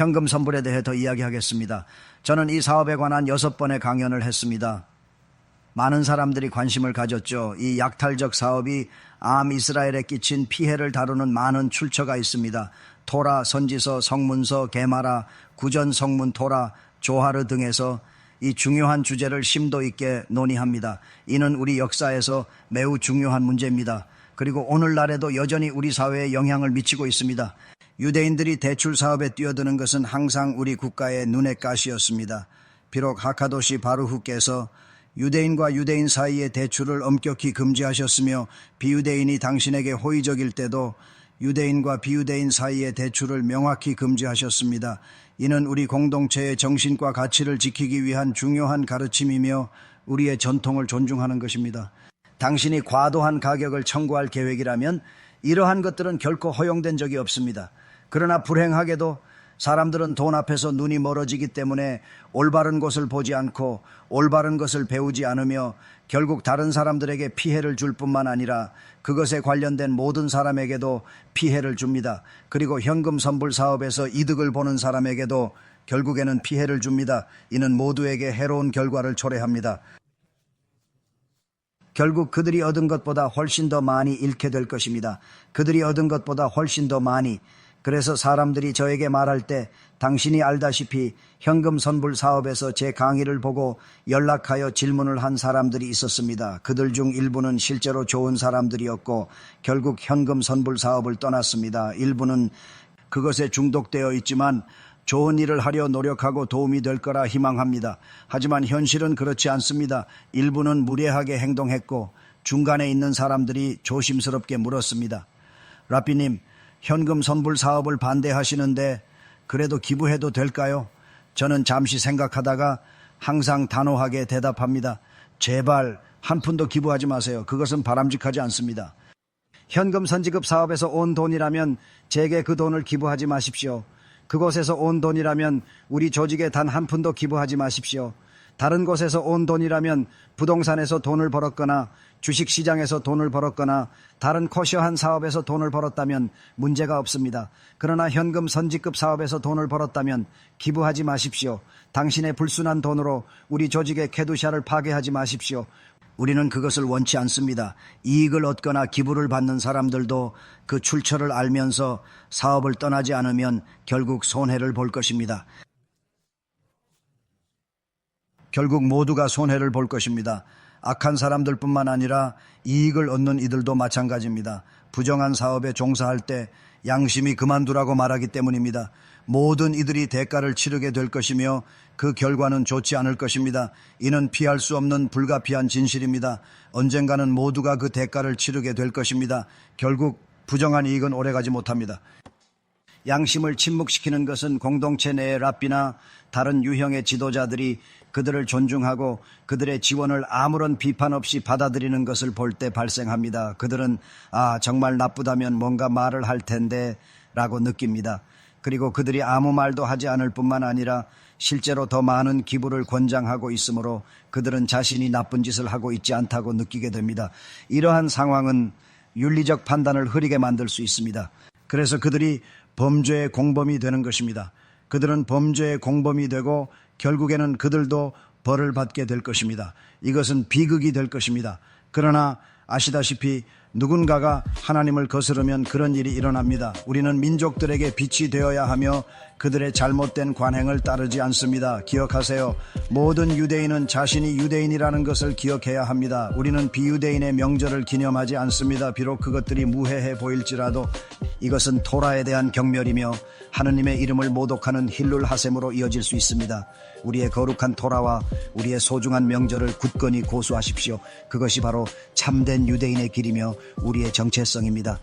현금 선불에 대해 더 이야기하겠습니다. 저는 이 사업에 관한 여섯 번의 강연을 했습니다. 많은 사람들이 관심을 가졌죠. 이 약탈적 사업이 암 이스라엘에 끼친 피해를 다루는 많은 출처가 있습니다. 토라, 선지서, 성문서, 게마라, 구전 성문 토라, 조하르 등에서 이 중요한 주제를 심도 있게 논의합니다. 이는 우리 역사에서 매우 중요한 문제입니다. 그리고 오늘날에도 여전히 우리 사회에 영향을 미치고 있습니다. 유대인들이 대출 사업에 뛰어드는 것은 항상 우리 국가의 눈의 가시였습니다. 비록 하카도시 바루후께서 유대인과 유대인 사이의 대출을 엄격히 금지하셨으며 비유대인이 당신에게 호의적일 때도 유대인과 비유대인 사이의 대출을 명확히 금지하셨습니다. 이는 우리 공동체의 정신과 가치를 지키기 위한 중요한 가르침이며 우리의 전통을 존중하는 것입니다. 당신이 과도한 가격을 청구할 계획이라면 이러한 것들은 결코 허용된 적이 없습니다. 그러나 불행하게도 사람들은 돈 앞에서 눈이 멀어지기 때문에 올바른 것을 보지 않고 올바른 것을 배우지 않으며 결국 다른 사람들에게 피해를 줄 뿐만 아니라 그것에 관련된 모든 사람에게도 피해를 줍니다. 그리고 현금 선불 사업에서 이득을 보는 사람에게도 결국에는 피해를 줍니다. 이는 모두에게 해로운 결과를 초래합니다. 결국 그들이 얻은 것보다 훨씬 더 많이 잃게 될 것입니다. 그들이 얻은 것보다 훨씬 더 많이. 그래서 사람들이 저에게 말할 때 당신이 알다시피 현금 선불 사업에서 제 강의를 보고 연락하여 질문을 한 사람들이 있었습니다. 그들 중 일부는 실제로 좋은 사람들이었고 결국 현금 선불 사업을 떠났습니다. 일부는 그것에 중독되어 있지만 좋은 일을 하려 노력하고 도움이 될 거라 희망합니다. 하지만 현실은 그렇지 않습니다. 일부는 무례하게 행동했고 중간에 있는 사람들이 조심스럽게 물었습니다. 라피님, 현금 선불 사업을 반대하시는데 그래도 기부해도 될까요? 저는 잠시 생각하다가 항상 단호하게 대답합니다. 제발 한 푼도 기부하지 마세요. 그것은 바람직하지 않습니다. 현금 선지급 사업에서 온 돈이라면 제게 그 돈을 기부하지 마십시오. 그곳에서 온 돈이라면 우리 조직에 단 한 푼도 기부하지 마십시오. 다른 곳에서 온 돈이라면 부동산에서 돈을 벌었거나 주식 시장에서 돈을 벌었거나 다른 코셔한 사업에서 돈을 벌었다면 문제가 없습니다. 그러나 현금 선지급 사업에서 돈을 벌었다면 기부하지 마십시오. 당신의 불순한 돈으로 우리 조직의 캐두샤를 파괴하지 마십시오. 우리는 그것을 원치 않습니다. 이익을 얻거나 기부를 받는 사람들도 그 출처를 알면서 사업을 떠나지 않으면 결국 손해를 볼 것입니다. 결국 모두가 손해를 볼 것입니다. 악한 사람들뿐만 아니라 이익을 얻는 이들도 마찬가지입니다. 부정한 사업에 종사할 때 양심이 그만두라고 말하기 때문입니다. 모든 이들이 대가를 치르게 될 것이며 그 결과는 좋지 않을 것입니다. 이는 피할 수 없는 불가피한 진실입니다. 언젠가는 모두가 그 대가를 치르게 될 것입니다. 결국 부정한 이익은 오래가지 못합니다. 양심을 침묵시키는 것은 공동체 내의 랍비나 다른 유형의 지도자들이 그들을 존중하고 그들의 지원을 아무런 비판 없이 받아들이는 것을 볼 때 발생합니다. 그들은 아, 정말 나쁘다면 뭔가 말을 할 텐데 라고 느낍니다. 그리고 그들이 아무 말도 하지 않을 뿐만 아니라 실제로 더 많은 기부를 권장하고 있으므로 그들은 자신이 나쁜 짓을 하고 있지 않다고 느끼게 됩니다. 이러한 상황은 윤리적 판단을 흐리게 만들 수 있습니다. 그래서 그들이 범죄의 공범이 되는 것입니다. 그들은 범죄의 공범이 되고 결국에는 그들도 벌을 받게 될 것입니다. 이것은 비극이 될 것입니다. 그러나 아시다시피 누군가가 하나님을 거스르면 그런 일이 일어납니다. 우리는 민족들에게 빛이 되어야 하며 그들의 잘못된 관행을 따르지 않습니다. 기억하세요. 모든 유대인은 자신이 유대인이라는 것을 기억해야 합니다. 우리는 비유대인의 명절을 기념하지 않습니다. 비록 그것들이 무해해 보일지라도 이것은 토라에 대한 경멸이며 하느님의 이름을 모독하는 힐룰 하셈으로 이어질 수 있습니다. 우리의 거룩한 토라와 우리의 소중한 명절을 굳건히 고수하십시오. 그것이 바로 참된 유대인의 길이며 우리의 정체성입니다.